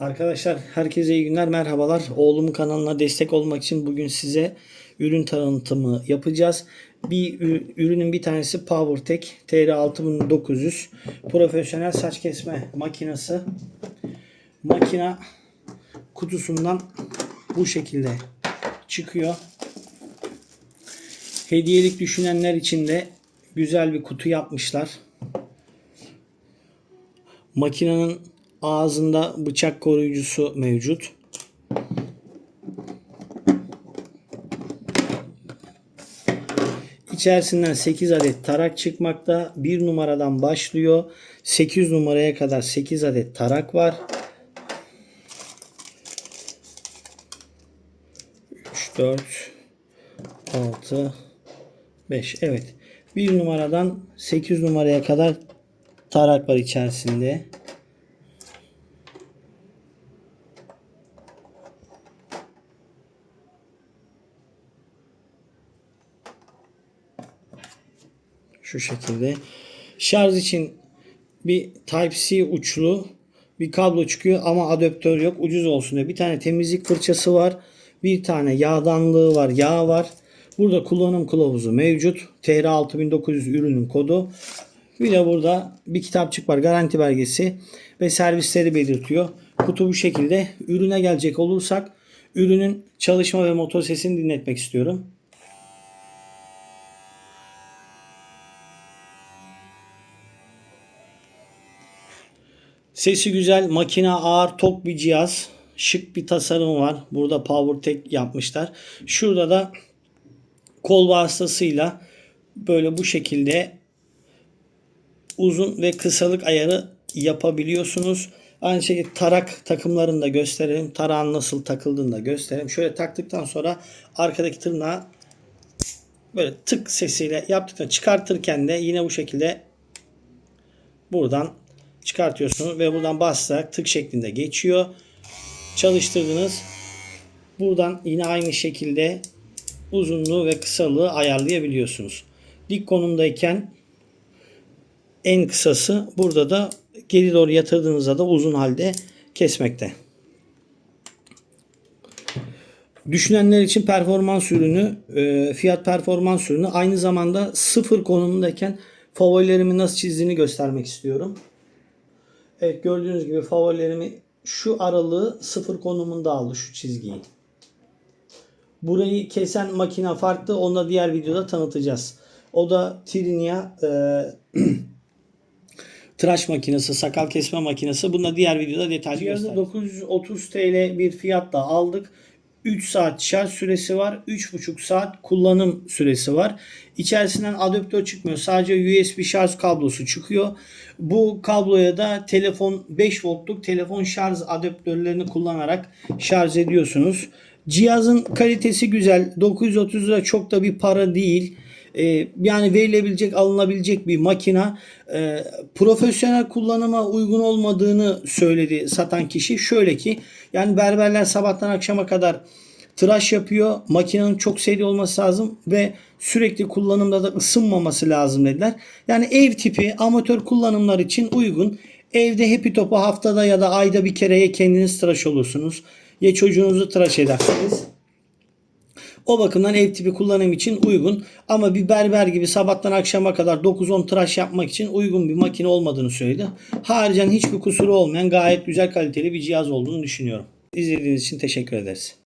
Arkadaşlar herkese iyi günler merhabalar. Oğlumun kanalına destek olmak için bugün size ürün tanıtımı yapacağız. Bir ürünün bir tanesi PowerTech TR6900 profesyonel saç kesme makinesi. Makina kutusundan bu şekilde çıkıyor. Hediyelik düşünenler için de güzel bir kutu yapmışlar. Makinenin ağzında bıçak koruyucusu mevcut. İçerisinden 8 adet tarak çıkmakta. 1 numaradan başlıyor. 8 numaraya kadar 8 adet tarak var. 3, 4, 6, 5. Evet. 1 numaradan 8 numaraya kadar tarak var içerisinde. Şu şekilde. Şarj için bir Type-C uçlu bir kablo çıkıyor ama adaptör yok. Ucuz olsun diye. Bir tane temizlik fırçası var. Bir tane yağdanlığı var. Yağ var. Burada kullanım kılavuzu mevcut. TR6900 ürünün kodu. Bir de burada bir kitapçık var. Garanti belgesi ve servisleri belirtiyor. Kutu bu şekilde. Ürüne gelecek olursak ürünün çalışma ve motor sesini dinletmek istiyorum. Sesi güzel, makine ağır, tok bir cihaz. Şık bir tasarım var. Burada PowerTech yapmışlar. Şurada da kol vasıtasıyla böyle bu şekilde uzun ve kısalık ayarı yapabiliyorsunuz. Aynı şekilde tarak takımlarını da gösterelim. Tarağın nasıl takıldığını da gösterelim. Şöyle taktıktan sonra arkadaki tırnağı böyle tık sesiyle yaptıktan çıkartırken de yine bu şekilde buradan çıkartıyorsunuz ve buradan basarak tık şeklinde geçiyor. Çalıştırdınız. Buradan yine aynı şekilde uzunluğu ve kısalığı ayarlayabiliyorsunuz. Dik konumdayken en kısası burada da geri doğru yatırdığınızda da uzun halde kesmekte. Düşünenler için performans ürünü, e, fiyat performans ürünü aynı zamanda sıfır konumundayken favorilerimi nasıl çizdiğini göstermek istiyorum. Evet gördüğünüz gibi favorilerimi şu aralığı sıfır konumunda aldı şu çizgiyi. Burayı kesen makine farklı. Onu da diğer videoda tanıtacağız. O da Trinia e, tıraş makinesi, sakal kesme makinesi. Bunu da diğer videoda detaylı göstereceğiz. 930 TL bir fiyatla aldık. 3 saat şarj süresi var. 3,5 saat kullanım süresi var. İçerisinden adaptör çıkmıyor. Sadece USB şarj kablosu çıkıyor. Bu kabloya da telefon 5 voltluk telefon şarj adaptörlerini kullanarak şarj ediyorsunuz. Cihazın kalitesi güzel. 930 lira çok da bir para değil. Ee, yani verilebilecek, alınabilecek bir makina. Ee, profesyonel kullanıma uygun olmadığını söyledi satan kişi. Şöyle ki yani berberler sabahtan akşama kadar tıraş yapıyor. Makinenin çok seri olması lazım ve sürekli kullanımda da ısınmaması lazım dediler. Yani ev tipi amatör kullanımlar için uygun. Evde happy topu haftada ya da ayda bir kereye kendiniz tıraş olursunuz. Ya çocuğunuzu tıraş edersiniz. O bakımdan ev tipi kullanım için uygun. Ama bir berber gibi sabahtan akşama kadar 9-10 tıraş yapmak için uygun bir makine olmadığını söyledi. Haricen hiçbir kusuru olmayan gayet güzel kaliteli bir cihaz olduğunu düşünüyorum. İzlediğiniz için teşekkür ederiz.